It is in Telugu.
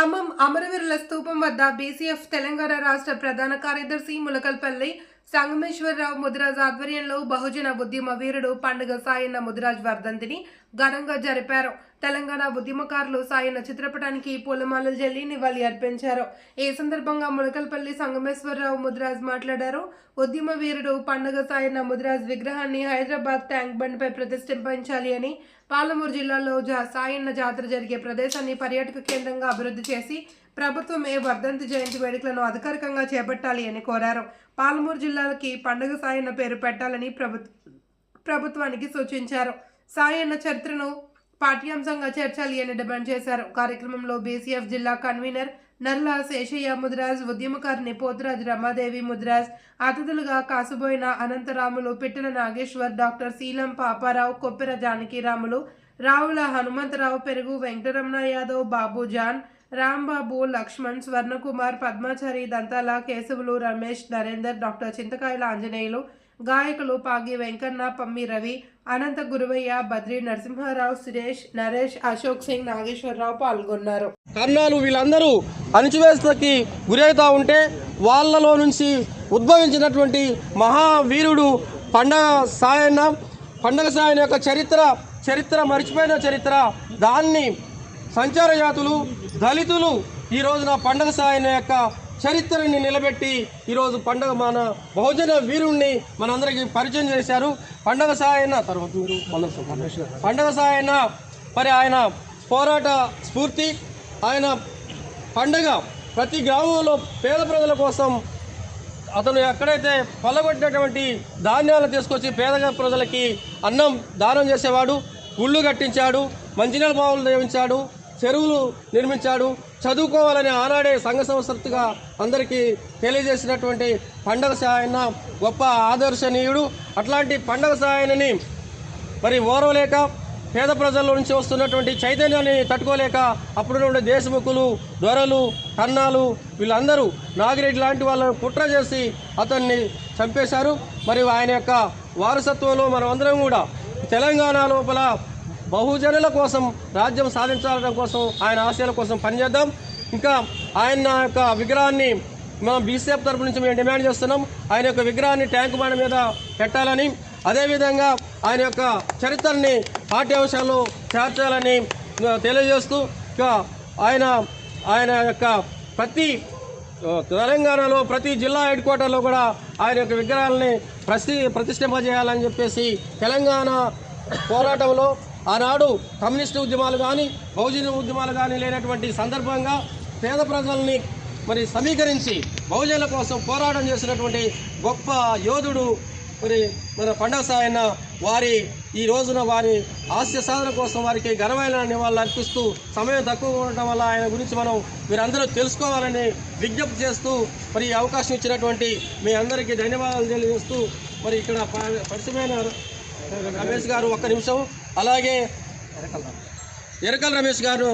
ఖమ్మం అమరవీరుల స్తూపం వద్ద బీసీఎఫ్ తెలంగాణ రాష్ట్ర ప్రధాన కార్యదర్శి ములకల్పల్లి సంగమేశ్వరరావు ముదిరాజ్ ఆధ్వర్యంలో బహుజన ఉద్యమ వీరుడు పండుగ సాయన్న ముదిరాజ్ వర్ధంతిని ఘనంగా జరిపారు. తెలంగాణ ఉద్యమకారులు సాయన చిత్రపటానికి పూలమాలలు జల్లి నివాళి అర్పించారు. ఈ సందర్భంగా ములకల్పల్లి సంగమేశ్వరరావు ముద్రాజ్ మాట్లాడారు. ఉద్యమ వీరుడు పండుగ సాయన ముద్రాజ్ విగ్రహాన్ని హైదరాబాద్ ట్యాంక్ బండ్పై ప్రతిష్ఠింపించాలి అని పాలమూరు జిల్లాలో జా- సాయన్న జాతర జరిగే ప్రదేశాన్ని పర్యాటక కేంద్రంగా అభివృద్ధి చేసి ప్రభుత్వమే వర్ధంతి జయంతి వేడుకలను అధికారికంగా చేపట్టాలి అని కోరారు. పాలమూరు జిల్లాలకి పండుగ సాయన్న పేరు పెట్టాలని ప్రభుత్వ ప్రభుత్వానికి సూచించారు. సాయన్న చరిత్రను పాఠ్యాంశంగా చేర్చాలి అని డిమాండ్ చేశారు. కార్యక్రమంలో బీసీఎఫ్ జిల్లా కన్వీనర్ నర్లా శేషయ్య ముదిరాజ్ ఉద్యమకారిని పోతురాజ్ రమాదేవి ముదిరాజ్ అతిథులుగా Kasuboina Anantaramulu Pittala Nageshwar doctor Seelam Paparao Koppera Janakiramulu Ravula Hanumantharao Perugu Venkataramana Yadav Babu John Rambabu Laxman Swarnakumar Padmachari Dantala Keshavulu Ramesh Narender doctor Chintakayala Anjaneyulu గాయకులు పాగి వెంకన్న పమ్మి రవి అనంత గురువయ్య బద్రి నరసింహారావు సురేష్ నరేష్ అశోక్ సింగ్ నాగేశ్వరరావు పాల్గొన్నారు. కర్ణాలు వీళ్ళందరూ అణిచివేస్తకి గురవుతూ ఉంటే వాళ్ళలో నుంచి ఉద్భవించినటువంటి మహావీరుడు పండగ సాయన్న పండగ సాయన యొక్క చరిత్ర చరిత్ర మర్చిపోయిన చరిత్ర దాన్ని సంచార జాతులు దళితులు ఈ రోజున పండగ సాయన యొక్క చరిత్రని నిలబెట్టి ఈరోజు పండగ మన బహుజన వీరుణ్ణి మనందరికీ పరిచయం చేశారు. పండగ సాయన తర్వాత మీరు పండగ సాయన మరి ఆయన పోరాట స్ఫూర్తి ఆయన పండగ ప్రతి గ్రామంలో పేద ప్రజల కోసం అతను ఎక్కడైతే పొలగొట్టినటువంటి ధాన్యాలు తీసుకొచ్చి పేద ప్రజలకి అన్నం దానం చేసేవాడు గుళ్ళు కట్టించాడు మంచినీళ్ళ బావులు దేవించాడు చెరువులు నిర్మించాడు. చదువుకోవాలని ఆనాడే సంఘ సంస్థగా అందరికీ తెలియజేసినటువంటి పండగ సాయన గొప్ప ఆదర్శనీయుడు. అట్లాంటి పండగ సాయనని మరి ఓరవలేక పేద ప్రజల నుంచి వస్తున్నటువంటి చైతన్యాన్ని తట్టుకోలేక అప్పుడున్న దేశముఖులు దొరలు కన్నాలు వీళ్ళందరూ నాగిరెడ్డి లాంటి వాళ్ళని కుట్ర చేసి అతన్ని చంపేశారు. మరి ఆయన యొక్క వారసత్వంలో మనం అందరం కూడా తెలంగాణ లోపల బహుజనుల కోసం రాజ్యం సాధించడం కోసం ఆయన ఆశయాల కోసం పనిచేద్దాం. ఇంకా ఆయన యొక్క విగ్రహాన్ని మనం బీసీఎఫ్ తరపు నుంచి మేము డిమాండ్ చేస్తున్నాం. ఆయన యొక్క విగ్రహాన్ని ట్యాంక్ బండ మీద పెట్టాలని అదేవిధంగా ఆయన యొక్క చరిత్రని పాఠ్యాంశాల్లో చేర్చాలని తెలియజేస్తూ ఇంకా ఆయన ఆయన యొక్క ప్రతి తెలంగాణలో ప్రతి జిల్లా హెడ్ క్వార్టర్లో కూడా ఆయన యొక్క విగ్రహాలని ప్రతి ప్రతిష్ఠింపజేయాలని చెప్పేసి తెలంగాణ పోరాటంలో ఆనాడు కమ్యూనిస్టు ఉద్యమాలు కానీ బహుజన ఉద్యమాలు కానీ లేనటువంటి సందర్భంగా పేద ప్రజల్ని మరి సమీకరించి బహుజనుల కోసం పోరాటం చేసినటువంటి గొప్ప యోధుడు మరి మన పండగ సాయన్న వారి ఈ రోజున వారి హాస్య సాధన కోసం వారికి ఘనమైన నివాళులు అర్పిస్తూ సమయం తక్కువ ఉండటం వల్ల ఆయన గురించి మనం మీరందరూ తెలుసుకోవాలని విజ్ఞప్తి చేస్తూ మరి ఈ అవకాశం ఇచ్చినటువంటి మీ అందరికీ ధన్యవాదాలు తెలియజేస్తూ మరి ఇక్కడ పరిచయమైన రమేష్ గారు ఒక్క నిమిషం. అలాగే ఎరకల్ రమేష్ గారు